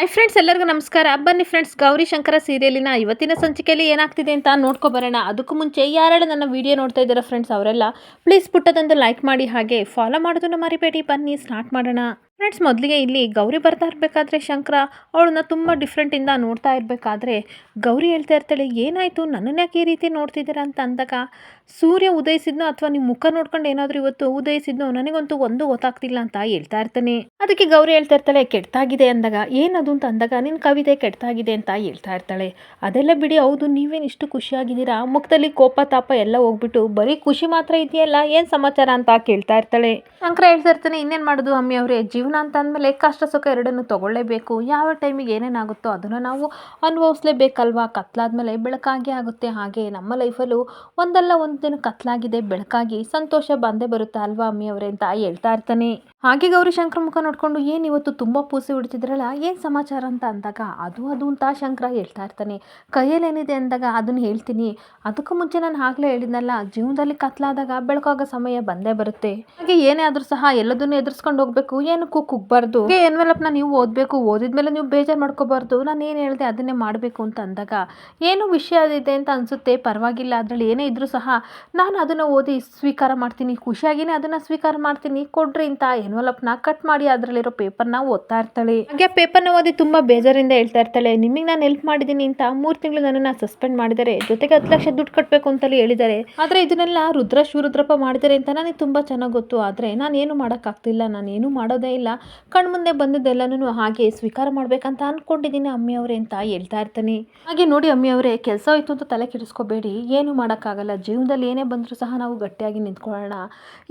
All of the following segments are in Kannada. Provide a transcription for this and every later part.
ಹಾಯ್ ಫ್ರೆಂಡ್ಸ್ ಎಲ್ಲರಿಗೂ ನಮಸ್ಕಾರ. ಬನ್ನಿ ಫ್ರೆಂಡ್ಸ್ ಗೌರಿ ಶಂಕರ ಸೀರಿಯಲಿನ ಇವತ್ತಿನ ಸಂಚಿಕೆಯಲ್ಲಿ ಏನಾಗ್ತಿದೆ ಅಂತ ನೋಡ್ಕೊ ಬರೋಣ. ಅದಕ್ಕೂ ಮುಂಚೆ ಯಾರೆಲ್ಲ ನನ್ನ ವಿಡಿಯೋ ನೋಡ್ತಾ ಇದ್ದಾರೆ ಫ್ರೆಂಡ್ಸ್ ಅವರೆಲ್ಲ ಪ್ಲೀಸ್ ಪುಟ್ಟದೊಂದು ಲೈಕ್ ಮಾಡಿ ಹಾಗೆ ಫಾಲೋ ಮಾಡೋದನ್ನು ಮರಿಬೇಡಿ. ಬನ್ನಿ ಸ್ಟಾರ್ಟ್ ಮಾಡೋಣ. ಫ್ರೆಂಡ್ಸ್ ಮೊದಲಿಗೆ ಇಲ್ಲಿ ಗೌರಿ ಬರ್ತಾ ಇರಬೇಕಾದ್ರೆ ಶಂಕರ, ಅವಳನ್ನ ತುಂಬ ಡಿಫ್ರೆಂಟಿಂದ ನೋಡ್ತಾ ಇರಬೇಕಾದ್ರೆ, ಗೌರಿ ಹೇಳ್ತಾ ಇರ್ತಾಳೆ, ಏನಾಯಿತು? ನನ್ನನ್ನು ಯಾಕೆ ಈ ರೀತಿ ನೋಡ್ತಿದ್ದೀರಾ? ಅಂತ ಅಂದಾಗ, ಸೂರ್ಯ ಉದಯಿಸಿದ್ನೋ ಅಥವಾ ನಿಮ್ಮ ಮುಖ ನೋಡ್ಕೊಂಡು ಏನಾದರೂ ಇವತ್ತು ಉದಯಿಸಿದ್ನೋ ನನಗಂತೂ ಒಂದು ಗೊತ್ತಾಗ್ತಿಲ್ಲ ಅಂತ ಹೇಳ್ತಾ ಇರ್ತಾನೆ. ಅದಕ್ಕೆ ಗೌರಿ ಹೇಳ್ತಾ ಇರ್ತಾಳೆ ಕೆಟ್ಟಾಗಿದೆ ಅಂದಾಗ, ಏನದು? ಅಂತ ಅಂದಾಗ ನಿನ್ನ ಕವಿತೆ ಕೆಟ್ಟಾಗಿದೆ ಅಂತ ಹೇಳ್ತಾ ಇರ್ತಾಳೆ. ಅದೆಲ್ಲ ಬಿಡಿ, ಹೌದು, ನೀವೇನು ಇಷ್ಟು ಖುಷಿಯಾಗಿದ್ದೀರಾ? ಮುಖದಲ್ಲಿ ಕೋಪ, ತಾಪ ಎಲ್ಲ ಹೋಗ್ಬಿಟ್ಟು, ಬರೀ ಖುಷಿ ಮಾತ್ರ ಇದೆಯಲ್ಲ? ಏನು ಸಮಾಚಾರ? ಅಂತ ಕೇಳ್ತಾ ಇರ್ತಾಳೆ. ಶಂಕರ ಹೇಳ್ತಾ ಇರ್ತಾನೆ, ಇನ್ನೇನು ಮಾಡೋದು ಅಮ್ಮಿ ಅವರೇ? ಜೀವನ ಅಂತ ಅಂದಮೇಲೆ ಕಷ್ಟ ಸುಖ ಎರಡನ್ನು ತಗೊಳ್ಳೇಬೇಕು. ಯಾವ ಟೈಮಿಗೆ ಏನೇನಾಗುತ್ತೋ ಅದನ್ನು ನಾವು ಅನುಭವಿಸ್ಲೇಬೇಕಲ್ವಾ? ಕತ್ಲಾದ್ಮೇಲೆ ಬೆಳಕಾಗಿ ಆಗುತ್ತೆ. ಹಾಗೆ ನಮ್ಮ ಲೈಫಲ್ಲೂ ಒಂದಲ್ಲ ಒಂದು ದಿನ ಕತ್ಲಾಗಿದೆ, ಬೆಳಕಾಗಿ ಸಂತೋಷ ಬಂದೇ ಬರುತ್ತೆ ಅಲ್ವಾ ಅಮ್ಮಿ ಅವರೇ ಅಂತ ಹೇಳ್ತಾ ಇರ್ತಾನೆ. ಹಾಗೆ ಗೌರಿ ಶಂಕರ ಮುಖ ನೋಡ್ಕೊಂಡು ಏನು ಇವತ್ತು ತುಂಬ ಪೂಸೆ ಹೊಡಿತಿದ್ರಲ್ಲ ಏನು ಸಮಾಚಾರ ಅಂತ ಅಂದಾಗ, ಅದು ಅದು ಅಂತ ಶಂಕರ ಹೇಳ್ತಾ ಇರ್ತಾನೆ. ಕೈಯಲ್ಲಿ ಏನಿದೆ ಅಂದಾಗ ಅದನ್ನು ಹೇಳ್ತೀನಿ. ಅದಕ್ಕೂ ಮುಂಚೆ ನಾನು ಆಗಲೇ ಹೇಳಿದ್ನಲ್ಲ, ಜೀವನದಲ್ಲಿ ಕತ್ಲಾದಾಗ ಬೆಳಕಾಗ ಸಮಯ ಬಂದೇ ಬರುತ್ತೆ. ಹಾಗೆ ಏನೇ ಆದರೂ ಸಹ ಎಲ್ಲದನ್ನು ಎದುರಿಸ್ಕೊಂಡು ಹೋಗ್ಬೇಕು. ಏನಕ್ಕೂ ಕುಗ್ಬಾರ್ದು. ಎನ್ವೆಲಪ್ನ ನೀವು ಓದಬೇಕು. ಓದಿದ್ಮೇಲೆ ನೀವು ಬೇಜಾರು ಮಾಡ್ಕೋಬಾರ್ದು. ನಾನು ಏನು ಹೇಳಿದೆ ಅದನ್ನೇ ಮಾಡಬೇಕು ಅಂತ ಅಂದಾಗ, ಏನು ವಿಷಯ ಇದೆ ಅಂತ ಅನಿಸುತ್ತೆ, ಪರವಾಗಿಲ್ಲ. ಅದರಲ್ಲಿ ಏನೇ ಇದ್ರೂ ಸಹ ನಾನು ಅದನ್ನು ಓದಿ ಸ್ವೀಕಾರ ಮಾಡ್ತೀನಿ. ಖುಷಿಯಾಗಿನೇ ಅದನ್ನು ಸ್ವೀಕಾರ ಮಾಡ್ತೀನಿ. ಕೊಡ್ರಿ ಅಂತ ಎನ್ವಲಪ್ನ ಕಟ್ ಮಾಡಿ ಅದರಲ್ಲಿರೋ ಪೇಪರ್ನ ಓದ್ತಾ ಇರ್ತಾಳೆ. ಹಾಗೆ ಪೇಪರ್ನ ಓದಿ ತುಂಬಾ ಬೇಜಾರಿಂದ ಹೇಳ್ತಾ ಇರ್ತಾಳೆ. ನಿಮಗೆ ನಾನು ಹೆಲ್ಪ್ ಮಾಡಿದ್ದೀನಿ ಅಂತ ಮೂರು ತಿಂಗಳು ನನ್ನನ್ನು ಸಸ್ಪೆಂಡ್ ಮಾಡಿದ್ದಾರೆ. ಜೊತೆಗೆ ಹತ್ತು ಲಕ್ಷ ದುಡ್ಡು ಕಟ್ಟಬೇಕು ಅಂತಲೇ ಹೇಳಿದ್ದಾರೆ. ಆದರೆ ಇದನ್ನೆಲ್ಲ ರುದ್ರ ಶಿವರುದ್ರಪ್ಪ ಮಾಡಿದ್ದಾರೆ ಅಂತ ನನಗೆ ತುಂಬ ಚೆನ್ನಾಗಿ ಗೊತ್ತು. ಆದರೆ ನಾನು ಏನು ಮಾಡೋಕ್ಕಾಗ್ತಿಲ್ಲ ನಾನು ಏನು ಮಾಡೋದೇ ಇಲ್ಲ. ಕಣ್ಮುಂದೆ ಬಂದಿದ್ದೆಲ್ಲನೂ ಹಾಗೆ ಸ್ವೀಕಾರ ಮಾಡಬೇಕಂತ ಅಂದ್ಕೊಂಡಿದ್ದೀನಿ ಅಮ್ಮಿ ಅವರೇ ಅಂತ ಹೇಳ್ತಾ ಇರ್ತಾನೆ. ಹಾಗೆ ನೋಡಿ ಅಮ್ಮಿ ಅವರೇ, ಕೆಲಸ ಹೋಯ್ತು ಅಂತ ತಲೆ ಕೆಡಿಸ್ಕೋಬೇಡಿ. ಏನು ಮಾಡೋಕ್ಕಾಗಲ್ಲ ಜೀವನದಲ್ಲಿ ಏನೇ ಬಂದರೂ ಸಹ ನಾವು ಗಟ್ಟಿಯಾಗಿ ನಿಂತ್ಕೊಳ್ಳೋಣ.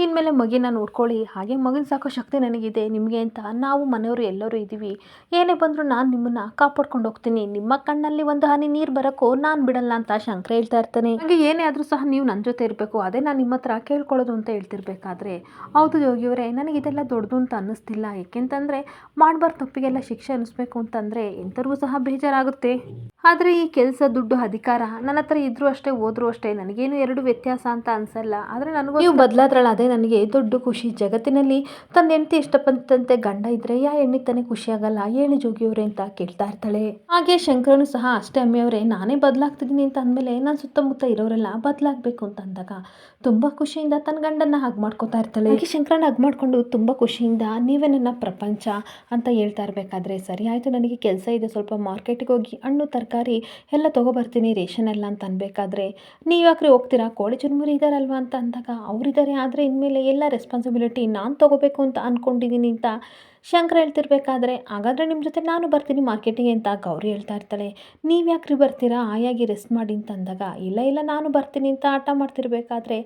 ಇನ್ಮೇಲೆ ಮಗಿನ ನೋಡ್ಕೊಳ್ಳಿ. ಹಾಗೆ ಮಗಿನ ಸಾಕೋ ಶಕ್ತಿ ನನಗಿದೆ, ನಿಮಗೆ ಅಂತ ನಾವು ಮನೆಯವರು ಎಲ್ಲರೂ ಇದ್ದೀವಿ. ಏನೇ ಬಂದರೂ ನಾನು ನಿಮ್ಮನ್ನು ಕಾಪಾಡ್ಕೊಂಡು ಹೋಗ್ತೀನಿ. ನಿಮ್ಮ ಕಣ್ಣಲ್ಲಿ ಒಂದು ಹನಿ ನೀರು ಬರೋಕ್ಕೂ ನಾನು ಬಿಡಲ್ಲ ಅಂತ ಶಂಕರ ಹೇಳ್ತಾ ಇರ್ತಾನೆ. ಹಾಗೆ ಏನೇ ಆದರೂ ಸಹ ನೀವು ನನ್ನ ಜೊತೆ ಇರಬೇಕು. ಅದೇ ನಾನು ನಿಮ್ಮ ಹತ್ರ ಕೇಳ್ಕೊಳ್ಳೋದು ಅಂತ ಹೇಳ್ತಿರ್ಬೇಕಾದ್ರೆ. ಹೌದು ಯೋಗಿಯವರೇ, ನನಗೆ ಇದೆಲ್ಲ ದೊಡ್ಡದು ಅಂತ ಅನ್ನಿಸ್ತಿಲ್ಲ. ಏಕೆಂತಂದರೆ ಮಾಡಬಾರ್ದು ತಪ್ಪಿಗೆಲ್ಲ ಶಿಕ್ಷೆ ಅನ್ನಿಸ್ಬೇಕು ಅಂತಂದರೆ ಎಂಥರಿಗೂ ಸಹ ಬೇಜಾರಾಗುತ್ತೆ. ಆದರೆ ಈ ಕೆಲಸ ದುಡ್ಡು ಅಧಿಕಾರ. ನನ್ನ ಹತ್ರ ಇದ್ರೂ ಅಷ್ಟೇ ಹೋದ್ರೂ ಅಷ್ಟೇ. ನನಗೇನು ಎರಡು ವ್ಯತ್ಯಾಸ ಅಂತ ಅನ್ಸಲ್ಲ. ಆದರೆ ನನಗೂ ನೀವು ಬದಲಾದ್ರಲ್ಲ ಅದೇ ನನಗೆ ದೊಡ್ಡ ಖುಷಿ. ಜಗತ್ತಿನಲ್ಲಿ ತನ್ನ ಹೆಂಡತಿ ಇಷ್ಟಪಟ್ಟಂತೆ ಗಂಡ ಇದ್ರೆ ಯಾ ಹೆಣ್ಣಿಗೆ ತಾನೇ ಖುಷಿಯಾಗಲ್ಲ ಆಗಲ್ಲ? ಹೇಳಿ ಜೋಗಿಯವ್ರೆ ಅಂತ ಕೇಳ್ತಾ ಇರ್ತಾಳೆ. ಹಾಗೆ ಶಂಕರನು ಸಹ ಅಷ್ಟೇ ಅಮ್ಮಿಯವರೇ ನಾನೇ ಬದಲಾಗ್ತಿದ್ದೀನಿ ಅಂತ ಅಂದಮೇಲೆ ನನ್ನ ಸುತ್ತಮುತ್ತ ಇರೋರೆಲ್ಲ ಬದಲಾಗಬೇಕು ಅಂತ ಅಂದಾಗ ತುಂಬ ಖುಷಿಯಿಂದ ತನ್ನ ಗಂಡನ್ನ ಹಗ್ ಮಾಡ್ಕೋತಾ ಇರ್ತಾಳೆ. ಹಾಗೆ ಶಂಕರನ ಹಾಗೆ ಮಾಡಿಕೊಂಡು ತುಂಬ ಖುಷಿಯಿಂದ ನೀವೇ ನನ್ನ ಪ್ರಪಂಚ ಅಂತ ಹೇಳ್ತಾ ಇರಬೇಕಾದ್ರೆ ಸರಿ ಆಯಿತು ನನಗೆ ಕೆಲಸ ಇದೆ ಸ್ವಲ್ಪ ಮಾರ್ಕೆಟ್ಗೆ ಹೋಗಿ ಹಣ್ಣು ತರಕಾರಿ ಎಲ್ಲ ತೊಗೊಬರ್ತೀನಿ ರೇಷನ್ ಎಲ್ಲ ಅಂತ ಅನ್ಬೇಕಾದ್ರೆ. ನೀವು ಯಾಕ್ರಿ ಹೋಗ್ತೀರಾ? ಕೋಳಿ ಚುರುಮುರಿ ಇದ್ದಾರಲ್ವ ಅಂತ ಅಂದಾಗ ಅವರಿದ್ದಾರೆ ಆದರೆ ಇನ್ಮೇಲೆ ಎಲ್ಲ ರೆಸ್ಪಾನ್ಸಿಬಿಲಿಟಿ ನಾನು ತೊಗೋಬೇಕು ಅಂತ ಅಂದ್ಕೊಂಡಿದ್ದೀನಿ ಅಂತ ಶಂಕರ ಹೇಳ್ತಿರ್ಬೇಕಾದ್ರೆ, ಹಾಗಾದರೆ ನಿಮ್ಮ ಜೊತೆ ನಾನು ಬರ್ತೀನಿ ಮಾರ್ಕೆಟಿಗೆ ಅಂತ ಗೌರಿ ಹೇಳ್ತಾ ಇರ್ತಾಳೆ. ನೀವು ಯಾಕ್ರಿ ಬರ್ತೀರಾ? ಆಯಾಗಿ ರೆಸ್ಟ್ ಮಾಡಿ ಅಂತ ಅಂದಾಗ, ಇಲ್ಲ ಇಲ್ಲ, ನಾನು ಬರ್ತೀನಿ ಅಂತ ಆಟ ಮಾಡ್ತಿರ್ಬೇಕಾದ್ರೆ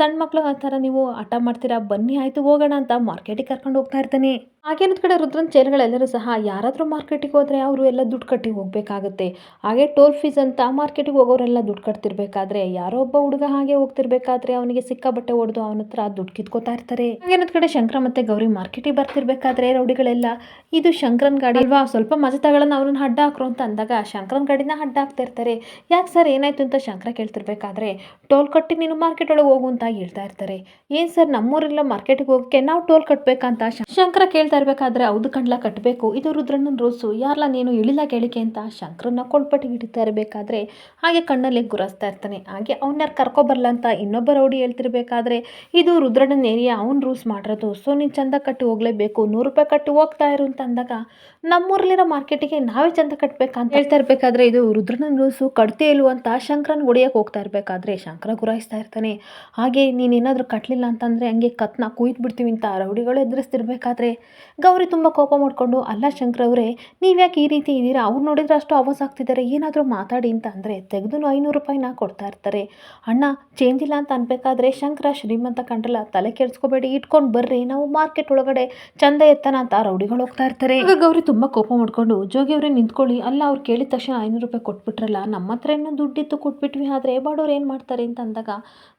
ಸಣ್ಣ ಮಕ್ಕಳು ಆ ಥರ ನೀವು ಆಟ ಮಾಡ್ತೀರಾ? ಬನ್ನಿ, ಆಯಿತು, ಹೋಗೋಣ ಅಂತ ಮಾರ್ಕೆಟಿಗೆ ಕರ್ಕೊಂಡು ಹೋಗ್ತಾ ಇರ್ತಾನೆ. ಹಾಗೇನದ ಕಡೆ ರುದ್ರನ್ ಚೇರ್ಗಳೆಲ್ಲರೂ ಸಹ ಯಾರಾದರೂ ಮಾರ್ಕೆಟಿಗೆ ಹೋದರೆ ಅವರು ಎಲ್ಲ ದುಡ್ಡು ಕಟ್ಟಿ ಹೋಗಬೇಕಾಗುತ್ತೆ. ಹಾಗೆ ಟೋಲ್ ಫೀಸ್ ಅಂತ ಮಾರ್ಕೆಟಿಗೆ ಹೋಗೋರೆಲ್ಲ ದುಡ್ಡು ಕಟ್ತಿರ್ಬೇಕಾದ್ರೆ, ಯಾರೋ ಒಬ್ಬ ಹುಡುಗ ಹಾಗೆ ಹೋಗ್ತಿರ್ಬೇಕಾದ್ರೆ ಅವನಿಗೆ ಸಿಕ್ಕ ಬಟ್ಟೆ ಹೊಡೆದು ಅವನ ಹತ್ರ ದುಡ್ಡು ಕಿತ್ಕೋತಾ ಇರ್ತಾರೆ. ಹಾಗೇನದ ಕಡೆ ಶಂಕರ ಮತ್ತೆ ಗೌರಿ ಮಾರ್ಕೆಟಿಗೆ ಬರ್ತಿರ್ಬೇಕಾದ್ರೆ ರೌಡಿಗಳೆಲ್ಲ ಇದು ಶಂಕರನ್ ಗಾಡಿ. ಅಲ್ವಾ, ಸ್ವಲ್ಪ ಮಜ ತಗೊಳ್ಳೋಣ, ಅವ್ರನ್ನ ಅಡ್ಡ ಹಾಕ್ರು ಅಂತ ಅಂದಾಗ ಶಂಕರನ್ ಗಾಡಿನ ಹಡ್ಡ ಹಾಕ್ತಾ ಇರ್ತಾರೆ. ಯಾಕೆ ಸರ್ ಏನಾಯ್ತು ಅಂತ ಶಂಕರ ಕೇಳ್ತಿರ್ಬೇಕಾದ್ರೆ, ಟೋಲ್ ಕಟ್ಟಿ ನೀನು ಮಾರ್ಕೆಟ್ ಒಳಗೆ ಹೋಗು ಅಂತ ಹೇಳ್ತಾ ಇರ್ತಾರೆ. ಏನು ಸರ್, ನಮ್ಮೂರೆಲ್ಲ ಮಾರ್ಕೆಟಿಗೆ ಹೋಗಕ್ಕೆ ನಾವು ಟೋಲ್ ಕಟ್ಟಬೇಕಂತ ಶಂಕರ ಕೇಳ್ತಾ ಇರ್ಬೇಕಾದ್ರೆ ಹೌದು ಕಣ್ಲ ಕಟ್ಟಬೇಕು ಇದು ರುದ್ರಣ್ಣನ ರೋಸು ಯಾರಲ್ಲ ನೀನು ಇಳಿಲ್ಲ ಕೇಳಿಕೆ ಅಂತ ಶಂಕರನ್ನ ಕೊಳ್ಪಟ್ಟಿಗೆ ಹಿಡಿತಾ ಇರಬೇಕಾದ್ರೆ, ಹಾಗೆ ಕಣ್ಣಲ್ಲಿ ಗುರಾಸ್ತಾ ಇರ್ತಾನೆ. ಹಾಗೆ ಯಾರು ಕರ್ಕೊಬರಲ್ಲ ಅಂತ ಇನ್ನೊಬ್ಬ ರೌಡಿ ಹೇಳ್ತಿರ್ಬೇಕಾದ್ರೆ, ಇದು ರುದ್ರಣ್ಣನ ಏರಿಯಾ ಅವ್ನು ರೂಲ್ಸ್ ಮಾಡಿರೋದು. ಸೊ, ನೀನು ಚಂದ ಕಟ್ಟಿ ಹೋಗಲೇಬೇಕು. ನೂರು ರೂಪಾಯಿ ಕಟ್ಟಿ ಹೋಗ್ತಾ ಇರು ಅಂತ ಅಂದಾಗ ನಮ್ಮೂರಲ್ಲಿರೋ ಮಾರ್ಕೆಟಿಗೆ ನಾವೇ ಚಂದ ಕಟ್ಟಬೇಕಂತ ಹೇಳ್ತಾ ಇರಬೇಕಾದ್ರೆ ಇದು ರುದ್ರನ ನ್ಯೂಸು ಕಟ್ತೇ ಇಲ್ವ ಅಂತ ಶಂಕರನ ಹೊಡಿಯೋಕೆ ಹೋಗ್ತಾ ಇರಬೇಕಾದ್ರೆ ಶಂಕರ ಗುರಾಯಿಸ್ತಾ ಇರ್ತಾನೆ. ಹಾಗೆ ನೀನೇನಾದರೂ ಕಟ್ಟಲಿಲ್ಲ ಅಂತಂದರೆ ಹಂಗೆ ಕತ್ನ ಕುಯ್ದು ಬಿಡ್ತೀವಿ ಅಂತ ರೌಡಿಗಳು ಎದುರಿಸ್ತಿರ್ಬೇಕಾದ್ರೆ ಗೌರಿ ತುಂಬ ಕೋಪ ಮಾಡಿಕೊಂಡು, ಅಲ್ಲ ಶಂಕರ ಅವರೇ, ನೀವು ಯಾಕೆ ಈ ರೀತಿ ಇದ್ದೀರಾ? ಅವ್ರು ನೋಡಿದ್ರೆ ಅಷ್ಟು ಆವಾಸ್ ಆಗ್ತಿದ್ದಾರೆ, ಏನಾದರೂ ಮಾತಾಡಿ ಅಂತ ಅಂದರೆ ತೆಗೆದು ಐನೂರು ರೂಪಾಯಿನ ಕೊಡ್ತಾ ಇರ್ತಾರೆ. ಅಣ್ಣ ಚೇಂಜ್ ಇಲ್ಲ ಅಂತ ಅನ್ಬೇಕಾದ್ರೆ ಶಂಕರ ಶ್ರೀಮಂತ ಕಂಡ್ರಲ್ಲ, ತಲೆ ಕೆಡಿಸ್ಕೋಬೇಡಿ, ಇಟ್ಕೊಂಡು ಬರ್ರಿ, ನಾವು ಮಾರ್ಕೆಟ್ ಒಳಗಡೆ ಚಂದ ಎತ್ತನ ಅಂತ ರೌಡಿಗಳು ಹೋಗ್ತಾ ಇರ್ತಾರೆ. ಗೌರಿ ತುಂಬಾ ಕೋಪ ಮಾಡ್ಕೊಂಡು, ಜೋಗಿ ಅವ್ರೇ, ನಿಂತ್ಕೊಳ್ಳಿ. ಅಲ್ಲ, ಅವ್ರು ಕೇಳಿದ ತಕ್ಷಣ ಐನೂರು ರೂಪಾಯಿ ಕೊಟ್ಬಿಟ್ರಲ್ಲ, ನಮ್ಮ ಹತ್ರ ಇನ್ನೂ ದುಡ್ಡಿತ್ತು ಕೊಟ್ಬಿಟ್ವಿ. ಆದರೆ ಬಾಡೋರು ಏನು ಮಾಡ್ತಾರೆ? ಅಂತ ಅಂದಾಗ,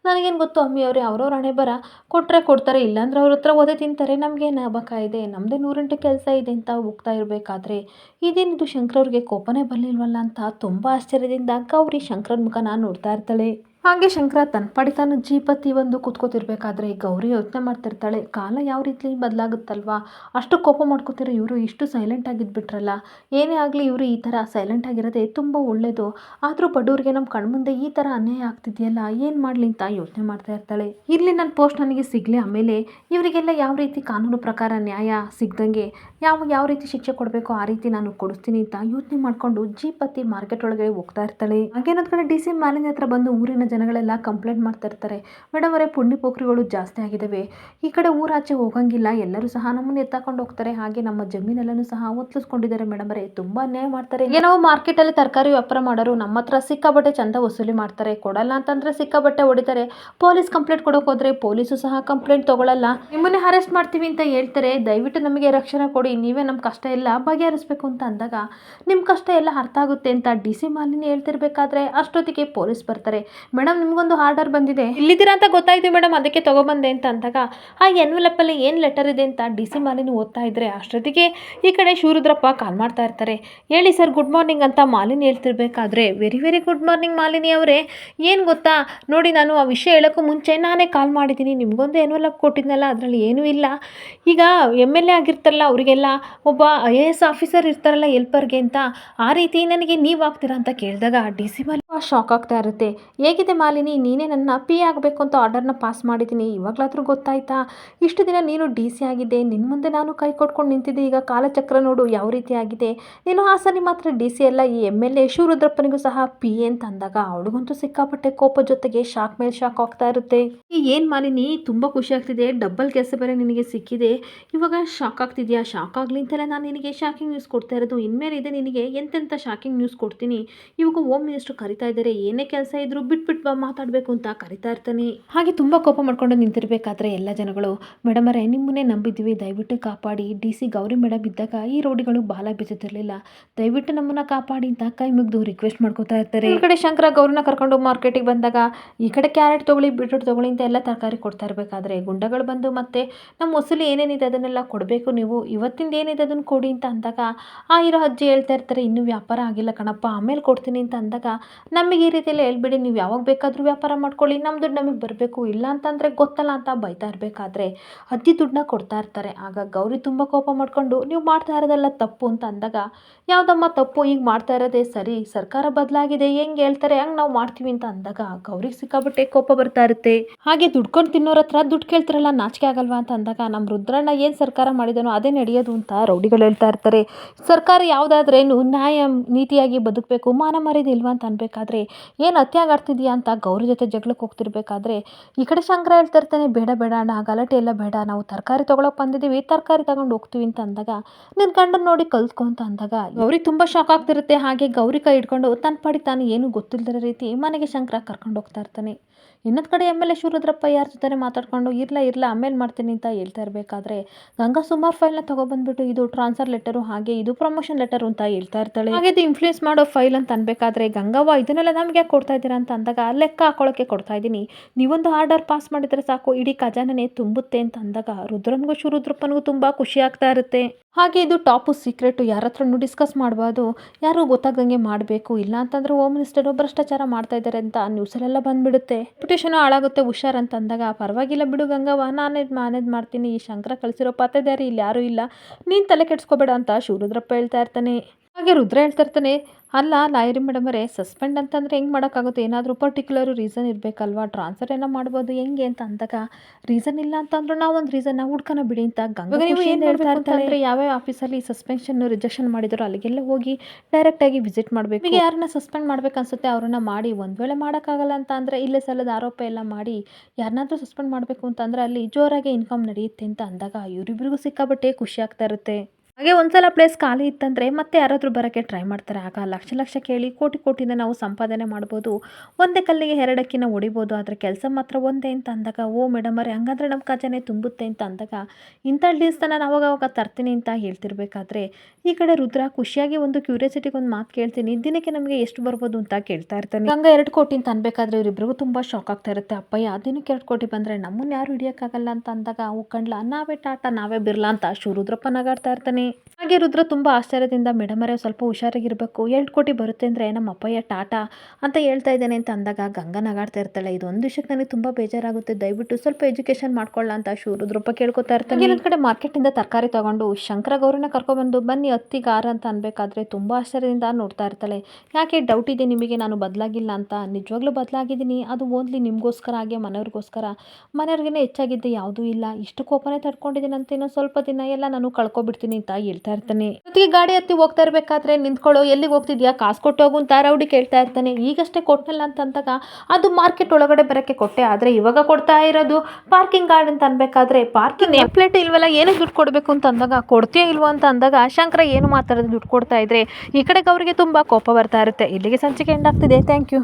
ನನಗೇನು ಗೊತ್ತು ಅಮ್ಮಿ ಅವರೇ, ಅವ್ರವ್ರ ಹಣೆ ಬರ. ಕೊಟ್ಟರೆ ಕೊಡ್ತಾರೆ, ಇಲ್ಲಾಂದ್ರೆ ಅವ್ರ ಹತ್ರ ಓದೇ ತಿಂತಾರೆ. ನಮಗೇನು ಅಬಕ ಇದೆ ನಮ್ಮದೇ ನೂರೆಂಟು ಕೆಲಸ ಇದೆ ಅಂತ ಹೋಗ್ತಾ ಇರಬೇಕಾದ್ರೆ ಇದೇನಿದು ಶಂಕರವ್ರಿಗೆ ಕೋಪನೇ ಬರಲಿಲ್ವಲ್ಲ? ಅಂತ ತುಂಬ ಆಶ್ಚರ್ಯದಿಂದ ಗೌರಿ ಶಂಕರನ ನಾನು ನೋಡ್ತಾ ಇರ್ತಾಳೆ. ಹಾಗೆ ಶಂಕರ ತನ್ನ ಪಾಡಿ ತಾನು ಜೀಪತಿ ಒಂದು ಕೂತ್ಕೋತಿರ್ಬೇಕಾದ್ರೆ ಗೌರಿ ಯೋಚನೆ ಮಾಡ್ತಿರ್ತಾಳೆ, ಕಾಲ ಯಾವ ರೀತಿ ಬದಲಾಗುತ್ತಲ್ವಾ? ಅಷ್ಟು ಕೋಪ ಮಾಡ್ಕೋತಿರೋ ಇವರು ಇಷ್ಟು ಸೈಲೆಂಟ್ ಆಗಿದ್ಬಿಟ್ರಲ್ಲ ಏನೇ ಆಗಲಿ ಇವರು ಈ ಥರ ಸೈಲೆಂಟ್ ಆಗಿರೋದೇ ತುಂಬ ಒಳ್ಳೆಯದು ಆದರೂ ಬಡವ್ರಿಗೆ ನಮ್ಮ ಕಣ್ಮುಂದೆ ಈ ಥರ ಅನ್ಯಾಯ ಆಗ್ತಿದೆಯಲ್ಲ, ಏನು ಮಾಡಲಿ ಅಂತ ಯೋಚನೆ ಮಾಡ್ತಾ ಇರ್ತಾಳೆ. ಇಲ್ಲಿ ನನ್ನ ಪೋಸ್ಟ್ ನನಗೆ ಸಿಗಲಿ ಆಮೇಲೆ ಇವರಿಗೆಲ್ಲ ಯಾವ ರೀತಿ ಕಾನೂನು ಪ್ರಕಾರ ನ್ಯಾಯ ಸಿಗ್ದಂಗೆ, ಯಾವ ಯಾವ ರೀತಿ ಶಿಕ್ಷೆ ಕೊಡಬೇಕು ಆ ರೀತಿ ನಾನು ಕೊಡಿಸ್ತೀನಿ ಅಂತ ಯೋಚನೆ ಮಾಡಿಕೊಂಡು ಜೀಪತಿ ಮಾರ್ಕೆಟ್ ಒಳಗಡೆ ಹೋಗ್ತಾ ಇರ್ತಾಳೆ. ಹಾಗೇನೊಂದು ಕಡೆ ಡಿ ಸಿ ಮಾಲಿನ್ಯ ಹತ್ರ ಬಂದು ಊರಿನ ಜನಗಳೆಲ್ಲ ಕಂಪ್ಲೇಂಟ್ ಮಾಡ್ತಾ ಇರ್ತಾರೆ. ಮೇಡಮ್ ಅವರೇ, ಪುಣ್ಯ ಪೋಖ್ರಿಗಳು ಜಾಸ್ತಿ ಆಗಿದ್ದಾವೆ ಈ ಕಡೆ ಊರಾಚೆ ಹೋಗಂಗಿಲ್ಲ. ಎಲ್ಲರೂ ಸಹ ನಮ್ಮನ್ನು ಎತ್ತಾಕೊಂಡು ಹೋಗ್ತಾರೆ. ಹಾಗೆ ನಮ್ಮ ಜಮೀನೆಲ್ಲನೂ ಸಹ ಒತ್ತಲಿಸ್ಕೊಂಡಿದ್ದಾರೆ ಮೇಡಮ್ ಅವರೇ. ತುಂಬ ಮಾಡ್ತಾರೆ. ಏನೋ ಮಾರ್ಕೆಟಲ್ಲಿ ತರಕಾರಿ ವ್ಯಾಪಾರ ಮಾಡೋರು ನಮ್ಮ ಹತ್ರ ಸಿಕ್ಕಾಬಟ್ಟೆ ಚಂದ ವಸೂಲಿ ಮಾಡ್ತಾರೆ. ಕೊಡಲ್ಲ ಅಂತಂದ್ರೆ ಸಿಕ್ಕಾಬಟ್ಟೆ ಹೊಡಿತಾರೆ. ಪೊಲೀಸ್ ಕಂಪ್ಲೇಂಟ್ ಕೊಡೋಕೆ ಹೋದ್ರೆ ಪೊಲೀಸು ಸಹ ಕಂಪ್ಲೇಂಟ್ ತಗೊಳ್ಳಲ್ಲ ನಿಮ್ಮನ್ನೇ ಅರೆಸ್ಟ್ ಮಾಡ್ತೀವಿ ಅಂತ ಹೇಳ್ತಾರೆ. ದಯವಿಟ್ಟು ನಮಗೆ ರಕ್ಷಣೆ ಕೊಡಿ. ನೀವೇ ನಮ್ಮ ಕಷ್ಟ ಎಲ್ಲ ಬಗೆಹರಿಸ್ಬೇಕು ಅಂತ ಅಂದಾಗ ನಿಮ್ಮ ಕಷ್ಟ ಎಲ್ಲ ಅರ್ಥ ಆಗುತ್ತೆ ಅಂತ ಡಿ ಸಿ ಮಾಲಿನಿ ಹೇಳ್ತಿರ್ಬೇಕಾದ್ರೆ ಅಷ್ಟೊತ್ತಿಗೆ ಪೊಲೀಸ್ ಬರ್ತಾರೆ. ನಿಮಗೊಂದು ಆರ್ಡರ್ ಬಂದಿದೆ. ಇಲ್ಲಿದ್ದೀರಾ ಅಂತ ಗೊತ್ತಾಯ್ತು ಮೇಡಮ್, ಅದಕ್ಕೆ ತಗೊಬಂದೆ ಅಂತ ಅಂದಾಗ, ಆ ಎನ್ವಲಪ್ಪಲ್ಲಿ ಏನು ಲೆಟರ್ ಇದೆ ಅಂತ ಡಿ ಸಿ ಮಾಲಿನಿ ಓದ್ತಾ ಇದ್ರೆ ಅಷ್ಟೊತ್ತಿಗೆ ಈ ಕಡೆ ಶಿವರುದ್ರಪ್ಪ ಕಾಲ್ ಮಾಡ್ತಾ ಇರ್ತಾರೆ. ಹೇಳಿ ಸರ್ ಗುಡ್ ಮಾರ್ನಿಂಗ್ ಅಂತ Malini ಹೇಳ್ತಿರ್ಬೇಕಾದ್ರೆ very very good morning Malini ಅವರೇ. ಏನು ಗೊತ್ತಾ? ನೋಡಿ, ನಾನು ಆ ವಿಷಯ ಹೇಳೋಕ್ಕೂ ಮುಂಚೆ ನಾನೇ ಕಾಲ್ ಮಾಡಿದ್ದೀನಿ. ನಿಮಗೊಂದು ಎನ್ವೆಲಪ್ ಕೊಟ್ಟಿದ್ನಲ್ಲ, ಅದರಲ್ಲಿ ಏನೂ ಇಲ್ಲ. ಈಗ ಎಂ ಎಲ್ ಎ ಆಗಿರ್ತಾರಲ್ಲ, ಅವರಿಗೆಲ್ಲ ಒಬ್ಬ ಐ ಎ ಎಸ್ ಆಫೀಸರ್ ಇರ್ತಾರಲ್ಲ ಎಲ್ಪರ್ಗೆ ಅಂತ, ಆ ರೀತಿ ನನಗೆ ನೀವು ಆಗ್ತೀರಾ ಅಂತ ಕೇಳಿದಾಗ ಡಿ ಸಿ ಶಾಕ್ ಆಗ್ತಾ ಇರುತ್ತೆ. ಹೇಗಿದೆ ಮಾಲಿನಿ? ನೀನೇ ನನ್ನ ಪಿ ಆಗಬೇಕು ಅಂತ ಆರ್ಡರ್ನ ಪಾಸ್ ಮಾಡಿದ್ದೀನಿ ಇವಾಗಲಾದ್ರೂ ಗೊತ್ತಾಯ್ತಾ? ಇಷ್ಟು ದಿನ ನೀನು ಡಿ ಸಿ ಆಗಿದ್ದೆ. ನಿನ್ನ ಮುಂದೆ ನಾನು ಕೈ ಕೊಟ್ಕೊಂಡು ನಿಂತಿದ್ದೆ. ಈಗ ಕಾಲಚಕ್ರ ನೋಡು ಯಾವ ರೀತಿ ಆಗಿದೆ. ನೀನು ಹಾಸನಿ ಮಾತ್ರ ಡಿ ಸಿ ಅಲ್ಲ. ಈ ಎಂ ಎಲ್ ಎ ಶಿವರುದ್ರಪ್ಪನಿಗೂ ಸಹ ಪಿ ಎ ಅಂತ ಅಂದಾಗ ಅವಳಿಗಂತೂ ಸಿಕ್ಕಾಪಟ್ಟೆ ಕೋಪ ಜೊತೆಗೆ ಶಾಕ್ ಮೇಲೆ ಶಾಕ್ ಆಗ್ತಾ ಇರುತ್ತೆ. ಈ ಏನು ಮಾಲಿನಿ? ತುಂಬ ಖುಷಿ ಆಗ್ತಿದೆ. ಡಬ್ಬಲ್ ಕೆಲಸ ಬೇರೆ ನಿನಗೆ ಸಿಕ್ಕಿದೆ. ಇವಾಗ ಶಾಕ್ ಆಗ್ತಿದೆಯಾ? ಶಾಕ್ ಆಗಲಿ ಅಂತಲೇ ನಾನು ನಿನಗೆ ಶಾಕಿಂಗ್ ನ್ಯೂಸ್ ಕೊಡ್ತಾ ಇರೋದು. ಇನ್ಮೇಲೆ ಇದೆ ನಿನಗೆ ಎಂತೆಂಥ ಶಾಕಿಂಗ್ ನ್ಯೂಸ್ ಕೊಡ್ತೀನಿ? ಇವಾಗ ಹೋಮ್ ಮಿನಿಸ್ಟರ್ ಕರಿತಾ ಇದ್ದಾರೆ ಏನೇ ಕೆಲಸ ಇದ್ರೂ ಬಿಟ್ಬಿಟ್ಟು ಬಾ ಮಾತಾಡಬೇಕು ಅಂತ ಕರಿತಾ ಇರ್ತಾನೆ. ಹಾಗೆ ತುಂಬ ಕೋಪ ಮಾಡ್ಕೊಂಡು ನಿಂತಿರಬೇಕಾದ್ರೆ ಎಲ್ಲ ಜನಗಳು ಮೇಡಮ್ ಅವರೇ ನಿಮ್ಮನ್ನೇ ನಂಬಿದ್ವಿ ದಯವಿಟ್ಟು ಕಾಪಾಡಿ. ಡಿ ಸಿ ಗೌರಿ ಮೇಡಮ್ ಇದ್ದಾಗ ಈ ರೋಡಿಗಳು ಬಾಲ ಬಿದ್ದಿರಲಿಲ್ಲ ದಯವಿಟ್ಟು ನಮ್ಮನ್ನ ಕಾಪಾಡಿ ಅಂತ ಕೈ ಮುಗಿದು ರಿಕ್ವೆಸ್ಟ್ ಮಾಡ್ಕೋತಾ ಇರ್ತಾರೆ. ಈ ಕಡೆ ಶಂಕರ ಗೌರಿನ ಕರ್ಕೊಂಡು ಮಾರ್ಕೆಟಿಗೆ ಬಂದಾಗ ಈ ಕಡೆ ಕ್ಯಾರೆಟ್ ತೊಗೊಳ್ಳಿ ಬೀಟ್ರೂಟ್ ತೊಗೊಳ್ಳಿ ಅಂತ ಎಲ್ಲ ತರಕಾರಿ ಕೊಡ್ತಾ ಇರಬೇಕಾದ್ರೆ ಗುಂಡಗಳು ಬಂದು ಮತ್ತೆ ನಮ್ಮ ಮೊಸಲು ಏನೇನಿದೆ ಅದನ್ನೆಲ್ಲ ಕೊಡಬೇಕು ನೀವು ಇವತ್ತಿಂದ ಏನಿದೆ ಅದನ್ನು ಕೊಡಿ ಅಂತ ಅಂದಾಗ ಆ ಇರೋ ಅಜ್ಜಿ ಹೇಳ್ತಾ ಇರ್ತಾರೆ ಇನ್ನೂ ವ್ಯಾಪಾರ ಆಗಿಲ್ಲ ಕಣಪ್ಪ ಆಮೇಲೆ ಕೊಡ್ತೀನಿ ಅಂತ ಅಂದಾಗ ನಮಗೆ ಈ ರೀತಿಯಲ್ಲಿ ಹೇಳ್ಬಿಡಿ, ನೀವು ಯಾವಾಗ ಬೇಕಾದರೂ ವ್ಯಾಪಾರ ಮಾಡ್ಕೊಳ್ಳಿ. ನಮ್ಮ ದುಡ್ಡು ನಮಗೆ ಬರಬೇಕು. ಇಲ್ಲ ಅಂತಂದರೆ ಗೊತ್ತಲ್ಲ ಅಂತ ಬೈತಾ ಇರಬೇಕಾದ್ರೆ ಅಜ್ಜಿ ದುಡ್ಡನ್ನ ಕೊಡ್ತಾ ಇರ್ತಾರೆ. ಆಗ ಗೌರಿ ತುಂಬ ಕೋಪ ಮಾಡಿಕೊಂಡು, ನೀವು ಮಾಡ್ತಾ ಇರೋದೆಲ್ಲ ತಪ್ಪು ಅಂತ ಅಂದಾಗ, ಯಾವುದಮ್ಮ ತಪ್ಪು? ಈಗ ಮಾಡ್ತಾ ಇರೋದೇ ಸರಿ. ಸರ್ಕಾರ ಬದಲಾಗಿದೆ. ಹೆಂಗೆ ಹೇಳ್ತಾರೆ? ಹಂಗೆ ನಾವು ಮಾಡ್ತೀವಿ ಅಂತ ಅಂದಾಗ ಗೌರಿಗೆ ಸಿಕ್ಕಾಬಿಟ್ಟೆ ಕೋಪ ಬರ್ತಾ ಇರುತ್ತೆ. ಹಾಗೆ ದುಡ್ಕೊಂಡು ತಿನ್ನೋರ ಹತ್ರ ದುಡ್ಡು ಕೇಳ್ತಾರಲ್ಲ, ನಾಚಿಕೆ ಆಗಲ್ವಾ ಅಂತ ಅಂದಾಗ ನಮ್ಮ ರುದ್ರಣ್ಣ ಏನು ಸರ್ಕಾರ ಮಾಡಿದನೋ ಅದೇ ನಡೆಯೋದು ಅಂತ ರೌಡಿಗಳು ಹೇಳ್ತಾ ಇರ್ತಾರೆ. ಸರ್ಕಾರ ಯಾವುದಾದ್ರೇನು ನ್ಯಾಯ ನೀತಿಯಾಗಿ ಬದುಕಬೇಕು, ಮಾನ ಮರ್ಯಾದೆ ಇಲ್ವಾ ಅಂತ ಅನ್ಬೇಕಾದ್ರೆ ಏನು ಅತ್ಯಾಗ ಆಡ್ತಿದ್ಯಾ ಅಂತ ಗೌರಿ ಜೊತೆ ಜಗಳಕ್ಕೆ ಹೋಗ್ತಿರ್ಬೇಕಾದ್ರೆ ಈ ಕಡೆ ಶಂಕರ ಹೇಳ್ತಿರ್ತಾನೆ ಬೇಡ ಬೇಡ ಅಣ್ಣ ಗಲಾಟೆ ಎಲ್ಲ ಬೇಡ, ನಾವು ತರಕಾರಿ ತೊಗೊಳಕ್ಕೆ ಬಂದಿದ್ದೀವಿ, ತರಕಾರಿ ತಗೊಂಡು ಹೋಗ್ತೀವಿ ಅಂತ ಅಂದಾಗ ನಿನ್ನ ಗಂಡನ ನೋಡಿ ಕಲ್ತ್ಕೊ ಅಂತ ಅಂದಾಗ ಗೌರಿ ತುಂಬ ಶಾಕ್ ಆಗ್ತಿರುತ್ತೆ. ಹಾಗೆ ಗೌರಿ ಕೈ ಹಿಡ್ಕೊಂಡು, ತನ್ನ ಪಾಡಿ ತಾನು ಏನು ಗೊತ್ತಿಲ್ಲದ ರೀತಿ ಮನೆಗೆ ಶಂಕರ ಕರ್ಕೊಂಡು ಹೋಗ್ತಾ ಇರ್ತಾನೆ. ಇನ್ನೊಂದು ಕಡೆ ಎಂ ಎಲ್ ಎ ಶಿವರುದ್ರಪ್ಪ ಯಾರ ಜೊತೆ ಮಾತಾಡ್ಕೊಂಡು, ಇರ್ಲ ಇರ್ಲ ಆಮೇಲೆ ಮಾಡ್ತೀನಿ ಅಂತ ಹೇಳ್ತಾ ಇರಬೇಕಾದ್ರೆ, ಗಂಗಾ ಸುಮಾರ್ ಫೈಲ್ನ ತಗೊಬಂದ್ಬಿಟ್ಟು ಇದು ಟ್ರಾನ್ಸ್ಫರ್ ಲೆಟರು ಹಾಗೆ ಇದು ಪ್ರಮೋಷನ್ ಲೆಟರು ಅಂತ ಹೇಳ್ತಾ ಇರ್ತಾಳೆ. ಹಾಗೆ ಇದು ಇನ್ಫ್ಲೂಯೆನ್ಸ್ ಮಾಡೋ ಫೈಲ್ ಅಂತ ಅನ್ಬೇಕಾದ್ರೆ ಗಂಗವ್ವ ಇದನ್ನೆಲ್ಲ ನಮಗೆ ಯಾಕೆ ಕೊಡ್ತಾ ಇದ್ದೀರಾ ಅಂತ ಅಂದಾಗ ಲೆಕ್ಕ ಹಾಕೊಳ್ಳೋಕೆ ಕೊಡ್ತಾ ಇದ್ದೀನಿ. ನೀವೊಂದು ಆರ್ಡರ್ ಪಾಸ್ ಮಾಡಿದರೆ ಸಾಕು, ಇಡೀ ಖಜಾನೆ ತುಂಬುತ್ತೆ ಅಂತ ಅಂದಾಗ ರುದ್ರನ್ಗೂ ಶಿವರುದ್ರಪ್ಪನಿಗೂ ತುಂಬ ಖುಷಿ ಆಗ್ತಾ ಇರುತ್ತೆ. ಹಾಗೆ ಇದು ಟಾಪು ಸೀಕ್ರೆಟು ಯಾರ ಹತ್ರನೂ ಡಿಸ್ಕಸ್ ಮಾಡಬಾರ್ದು. ಯಾರು ಗೊತ್ತಾಗಂಗೆ ಮಾಡಬೇಕು. ಇಲ್ಲ ಅಂತಂದ್ರೆ ಹೋಮ್ ಮಿನಿಸ್ಟರು ಭ್ರಷ್ಟಾಚಾರ ಮಾಡ್ತಾ ಇದ್ದಾರೆ ಅಂತ ನ್ಯೂಸಲ್ಲೆಲ್ಲ ಬಂದ್ಬಿಡುತ್ತೆ. ರೆಪ್ಯುಟೇಷನು ಹಾಳಾಗುತ್ತೆ, ಹುಷಾರ್ ಅಂತ ಅಂದಾಗ ಪರವಾಗಿಲ್ಲ ಬಿಡು ಗಂಗವ್ವ, ನಾನೇ ಮ್ಯಾನೇಜ್ ಮಾಡ್ತೀನಿ, ಈ ಶಂಕರ ಕಳಿಸಿರೋ ಪತ್ತೆದಾರಿ ಇಲ್ಲಿ ಯಾರೂ ಇಲ್ಲ, ನೀನು ತಲೆ ಕೆಡಿಸ್ಕೋಬೇಡ ಅಂತ ಶಿವರುದ್ರಪ್ಪ ಹೇಳ್ತಾ ಇರ್ತಾನೆ. ಹಾಗೆ ರುದ್ರ ಹೇಳ್ತಾ ಇರ್ತಾನೆ ಅಲ್ಲ ಲಾಯರಿ ಮೇಡಮರೇ ಸಸ್ಪೆಂಡ್ ಅಂತಂದರೆ ಹೆಂಗೆ ಮಾಡೋಕ್ಕಾಗುತ್ತೆ? ಏನಾದರೂ ಪರ್ಟಿಕ್ಯುಲರ್ ರೀಸನ್ ಇರಬೇಕಲ್ವಾ? ಟ್ರಾನ್ಸ್ಫರ್ ಏನೋ ಮಾಡ್ಬೋದು ಹೆಂಗೆ ಅಂತ ಅಂದಾಗ ರೀಸನ್ ಇಲ್ಲ ಅಂತಂದ್ರೂ ನಾವು ಒಂದು ರೀಸನ್ನ ಹುಡ್ಕೋಣ ಬಿಡಿ ಅಂತ ಗಂಗಾ ನೀವು ಏನು ಹೇಳ್ತಾ ಇರ್ತಾರೆ ಯಾವ್ಯಾವ ಆಫೀಸಲ್ಲಿ ಸಸ್ಪೆನ್ಷನ್ ರಿಜೆಕ್ಷನ್ ಮಾಡಿದ್ರು ಅಲ್ಲಿಗೆಲ್ಲ ಹೋಗಿ ಡೈರೆಕ್ಟಾಗಿ ವಿಸಿಟ್ ಮಾಡಬೇಕು. ಈಗ ಯಾರನ್ನ ಸಸ್ಪೆಂಡ್ ಮಾಡ್ಬೇಕು ಅನ್ಸುತ್ತೆ? ಅವ್ರನ್ನ ಮಾಡಿ ಒಂದು ವೇಳೆ ಮಾಡೋಕ್ಕಾಗಲ್ಲ ಅಂತ ಅಂದರೆ ಇಲ್ಲೇ ಸಲ್ಲದ ಆರೋಪ ಎಲ್ಲ ಮಾಡಿ ಯಾರನ್ನಾದರೂ ಸಸ್ಪೆಂಡ್ ಮಾಡಬೇಕು ಅಂತಂದರೆ ಅಲ್ಲಿ ಜೋರಾಗಿ ಇನ್ಕಮ್ ನಡೆಯುತ್ತೆ ಅಂತ ಅಂದಾಗ ಇವರಿಬ್ರಿಗೂ ಸಿಕ್ಕಾಬಟ್ಟೆ ಖುಷಿ ಆಗ್ತಾ ಇರುತ್ತೆ. ಹಾಗೆ ಒಂದ್ಸಲ ಪ್ಲೇಸ್ ಖಾಲಿ ಇತ್ತಂದರೆ ಮತ್ತೆ ಯಾರಾದರೂ ಬರೋಕ್ಕೆ ಟ್ರೈ ಮಾಡ್ತಾರೆ. ಆಗ ಲಕ್ಷ ಲಕ್ಷ ಕೇಳಿ ಕೋಟಿ ಕೋಟಿನ ನಾವು ಸಂಪಾದನೆ ಮಾಡ್ಬೋದು. ಒಂದೇ ಕಲ್ಲಿಗೆ ಎರಡಕ್ಕಿನ ಹೊಡಿಬೋದು ಆದರೆ ಕೆಲಸ ಮಾತ್ರ ಒಂದೇ ಅಂತ ಅಂದಾಗ, ಓ ಮೇಡಮ್ ಅವರೇ, ಹಂಗಂದ್ರೆ ನಮ್ಮ ಖಜಾನೆ ತುಂಬುತ್ತೆ ಅಂತ ಅಂದಾಗ, ಇಂಥ ಡೀಲ್ಸ್ನ ನಾನು ಅವಾಗ ಅವಾಗ ತರ್ತೀನಿ ಅಂತ ಹೇಳ್ತಿರ್ಬೇಕಾದ್ರೆ, ಈ ಕಡೆ ರುದ್ರ ಖುಷಿಯಾಗಿ ಒಂದು ಕ್ಯೂರಿಯಾಸಿಟಿಗೆ ಒಂದು ಮಾತು ಕೇಳ್ತೀನಿ. ದಿನಕ್ಕೆ ನಮಗೆ ಎಷ್ಟು ಬರ್ಬೋದು ಅಂತ ಕೇಳ್ತಾ ಇರ್ತಾನೆ. ಹಂಗೆ ಎರಡು ಕೋಟಿ ಅಂತ ಅನ್ಬೇಕಾದ್ರೆ ಇವರಿಬ್ರಿಗೂ ತುಂಬ ಶಾಕ್ ಆಗ್ತಾ ಇರುತ್ತೆ. ಅಪ್ಪಯ್ಯ, ದಿನಕ್ಕೆ ಎರಡು ಕೋಟಿ ಬಂದರೆ ನಮ್ಮನ್ನ ಯಾರು ಹಿಡಿಯೋಕ್ಕಾಗಲ್ಲ? ಅಂತ ಅಂದಾಗ ಉಕ್ಕಂಡ್ಲ ನಾವೇ ಟಾಟಾ, ನಾವೇ ಬಿರ್ಲಾ ಅಂತ ಶಿವರುದ್ರಪ್ಪ ನಗಾಡ್ತಾ ಇರ್ತಾನೆ. ಇರ್ತಾನೆ ಹಾಗೆ ರುದ್ರ ತುಂಬ ಆಶ್ಚರ್ಯದಿಂದ ಮೇಡಮ್ ಅವರೇ, ಸ್ವಲ್ಪ ಹುಷಾರಾಗಿರಬೇಕು. ಎರಡು ಕೋಟಿ ಬರುತ್ತೆ ಅಂದರೆ ನಮ್ಮ ಅಪ್ಪಯ್ಯ ಟಾಟಾ ಅಂತ ಹೇಳ್ತಾ ಇದ್ದೇನೆ ಅಂತ ಅಂದಾಗ ಗಂಗಾ ನಗಾಡ್ತಾ ಇರ್ತಾಳೆ. ಇದೊಂದು ವಿಷಯಕ್ಕೆ ನನಗೆ ತುಂಬ ಬೇಜಾರಾಗುತ್ತೆ. ದಯವಿಟ್ಟು ಸ್ವಲ್ಪ ಎಜುಕೇಷನ್ ಮಾಡ್ಕೊಳ್ಳ ಅಂತ ಶೂ ರುದ್ರಪ್ಪ ಕೇಳ್ಕೊತಾ ಇರ್ತಾನೆ. ಇನ್ನೊಂದು ಕಡೆ ಮಾರ್ಕೆಟಿಂದ ತರಕಾರಿ ತಗೊಂಡು ಶಂಕರ ಗೌರಿನ ಕರ್ಕೊಬಂದು ಬನ್ನಿ ಹತ್ತಿಗಾರ ಅಂತ ಅನ್ಬೇಕಾದ್ರೆ ತುಂಬ ಆಶ್ಚರ್ಯದಿಂದ ನೋಡ್ತಾ ಇರ್ತಾಳೆ. ಯಾಕೆ ಡೌಟ್ ಇದೆ ನಿಮಗೆ? ನಾನು ಬದಲಾಗಿಲ್ಲ ಅಂತ. ನಿಜವಾಗ್ಲೂ ಬದಲಾಗಿದ್ದೀನಿ. ಅದು ಓನ್ಲಿ ನಿಮಗೋಸ್ಕರ, ಹಾಗೆ ಮನೆಯವ್ರಿಗೋಸ್ಕರ. ಮನೆಯವ್ರಿಗೇನೆ ಹೆಚ್ಚಾಗಿದ್ದೆ ಯಾವುದೂ ಇಲ್ಲ. ಇಷ್ಟು ಕೋಪನೇ ತಡ್ಕೊಂಡಿದ್ದೀನಿ ಅಂತ ಇನ್ನೊಂದು ಸ್ವಲ್ಪ ದಿನ. ಎಲ್ಲ ನಾನು ಕಳ್ಕೊಬಿಡ್ತೀನಿ ಅಂತ ಹೇಳ್ತಾ ಇರ್ತಾನೆ. ಜೊತೆಗೆ ಗಾಡಿ ಹತ್ತಿ ಹೋಗ್ತಾ ಇರಬೇಕಾದ್ರೆ ನಿಂತ್ಕೊಳ್ಳೋ, ಎಲ್ಲಿಗೆ ಹೋಗ್ತಿದ್ಯಾ? ಕಾಸು ಕೊಟ್ಟು ಹೋಗು ಅಂತ ರೌಡಿ ಕೇಳ್ತಾ ಇರ್ತಾನೆ. ಈಗಷ್ಟೇ ಕೊಟ್ಟನಲ್ಲ ಅಂತ ಅಂದಾಗ ಅದು ಮಾರ್ಕೆಟ್ ಒಳಗಡೆ ಬರೋಕ್ಕೆ ಕೊಟ್ಟೆ. ಆದರೆ ಇವಾಗ ಕೊಡ್ತಾ ಇರೋದು ಪಾರ್ಕಿಂಗ್ ಗಾರ್ಡ್ ಅಂತ ಅನ್ಬೇಕಾದ್ರೆ ಪಾರ್ಕಿಂಗ್ ಪ್ಲೇಟ್ ಇಲ್ವಲ್ಲ ಏನಕ್ಕೆ ದುಡ್ಡು ಕೊಡಬೇಕು ಅಂತ ಅಂದಾಗ ಕೊಡ್ತೀಯಾ ಇಲ್ವೋ ಅಂತ ಅಂದಾಗ ಶಂಕರ ಏನು ಮಾತಾಡೋದು ದುಡ್ಡು ಕೊಡ್ತಾ ಇದ್ರೆ ಈ ಕಡೆಗೆ ಅವರಿಗೆ ತುಂಬ ಕೋಪ ಬರ್ತಾ ಇರುತ್ತೆ. ಇಲ್ಲಿಗೆ ಸಂಚಿಕೆ ಎಂಡ್ ಆಗ್ತಿದೆ. Thank you